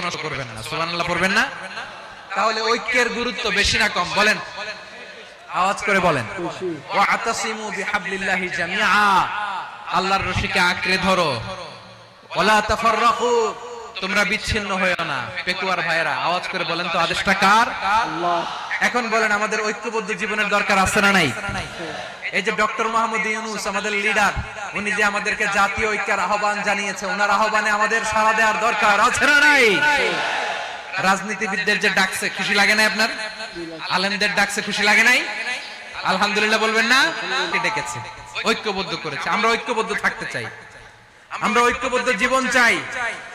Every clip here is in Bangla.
নষ্ট করবেন না। সুবহানাল্লাহ পড়বেন না? তাহলে ঐক্যের গুরুত্ব বেশি না কম। বলেন। আওয়াজ করে বলেন। আল্লাহর রশিকে আঁকড়ে ধরো। তোমরা বিচ্ছিন্ন হয়েও না। পেকুয়ার ভাইরা আওয়াজ করে বলেন তো, আদেশটা কার? আল্লাহ। এখন বলেন, আমাদের ঐক্যবদ্ধ জীবনের দরকার আছে না নাই? এই যে ডক্টর মোহাম্মদ ইউনুস আমাদের লিডার, উনি যে আমাদেরকে জাতীয় ঐক্যের আহ্বান জানিয়েছে, ওনার আহ্বানে আমাদের সাড়া দেওয়ার দরকার আছে না নাই? রাজনীতিবিদদের যে ডাকছে, খুশি লাগে না আপনার? আলেমদের ডাকছে, খুশি লাগে নাই? আলহামদুলিল্লাহ বলবেন না? ডেকেছে? ঐক্যবদ্ধ করেছে। আমরা ঐক্যবদ্ধ থাকতে চাই। আমরা ঐক্যবদ্ধ জীবন চাই।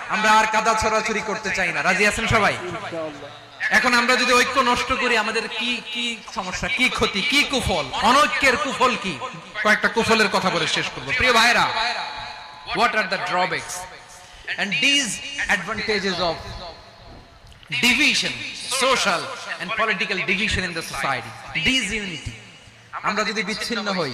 আমরা আর কাদা ছড়াছড়ি করতে চাই না। রাজি আছেন সবাই? এখন আমরা যদি ঐক্য নষ্ট করি আমাদের কি কি সমস্যা কি ক্ষতি কি কুফল? অনৈক্যের কুফল কি? কয়েকটা কুফলের কথা বলে শেষ করব। প্রিয় ভাইরা what are the drawbacks and disadvantages of division social and political division in the society disunity আমরা যদি বিচ্ছিন্ন হই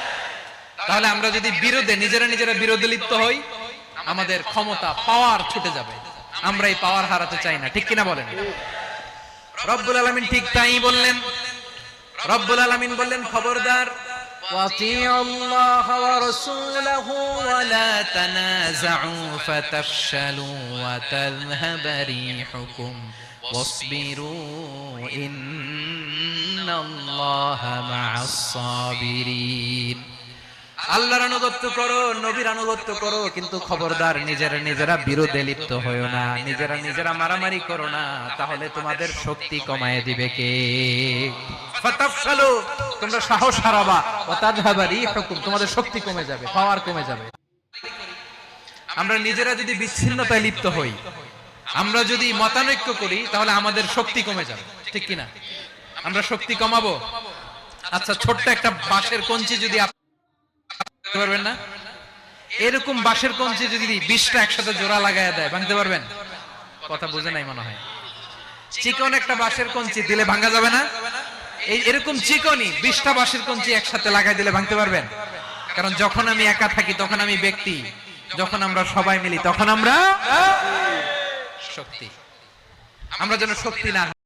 তাহলে আমরা যদি বিরোধে নিজেরা নিজেরা বিরোধে লিপ্ত হই আমাদের ক্ষমতা পাওয়ার ছুটে যাবে আমরা এই পাওয়ার হারাতে চাই না ঠিক কিনা বলেন রব্বুল আলামিন ঠিক তাই বললেন রব্বুল আলামিন বললেন খবরদার وَأَطِيعُوا اللَّهَ وَرَسُولَهُ وَلَا تَنَازَعُوا فَتَفْشَلُوا وَتَذْهَبَ رِيحُكُمْ وَاصْبِرُوا إِنَّ اللَّهَ مَعَ الصَّابِرِينَ আল্লাহর আনুগত্য করো, নবীর আনুগত্য করো, কিন্তু খবরদার নিজেরা নিজেরা বিরোধে লিপ্ত হয়েও না, নিজেরা নিজেরা মারামারি করো না, তাহলে তোমাদের শক্তি কমায় দিবে কে? তোমরা সাহস হারাবা তোমাদের শক্তি কমে যাবে, পাওয়ার কমে যাবে। আমরা নিজেরা যদি বিচ্ছিন্নতায় লিপ্ত হই, আমরা যদি মতানৈক্য করি, তাহলে আমাদের শক্তি কমে যাবে, ঠিক কিনা? আমরা শক্তি কমাবো? আচ্ছা ছোট্ট একটা বাঁশের কঞ্চি যদি পারবেন না? এরকম বাঁশের কঞ্চি যদি বিশটা একসাথে জোড়া লাগায় দেয়, ভাঙতে পারবেন? কথা বুঝে নাই মনে হয়। চিকন একটা বাঁশের কঞ্চি দিলে ভাঙা যাবে না? এই এরকম চিকনই বিশটা বাঁশের কঞ্চি একসাথে লাগাই দিলে ভাঙতে পারবেন? কারণ যখন আমি একা থাকি, তখন আমি ব্যক্তি। যখন আমরা সবাই মিলি, তখন আমরা শক্তি। আমরা যেন শক্তি না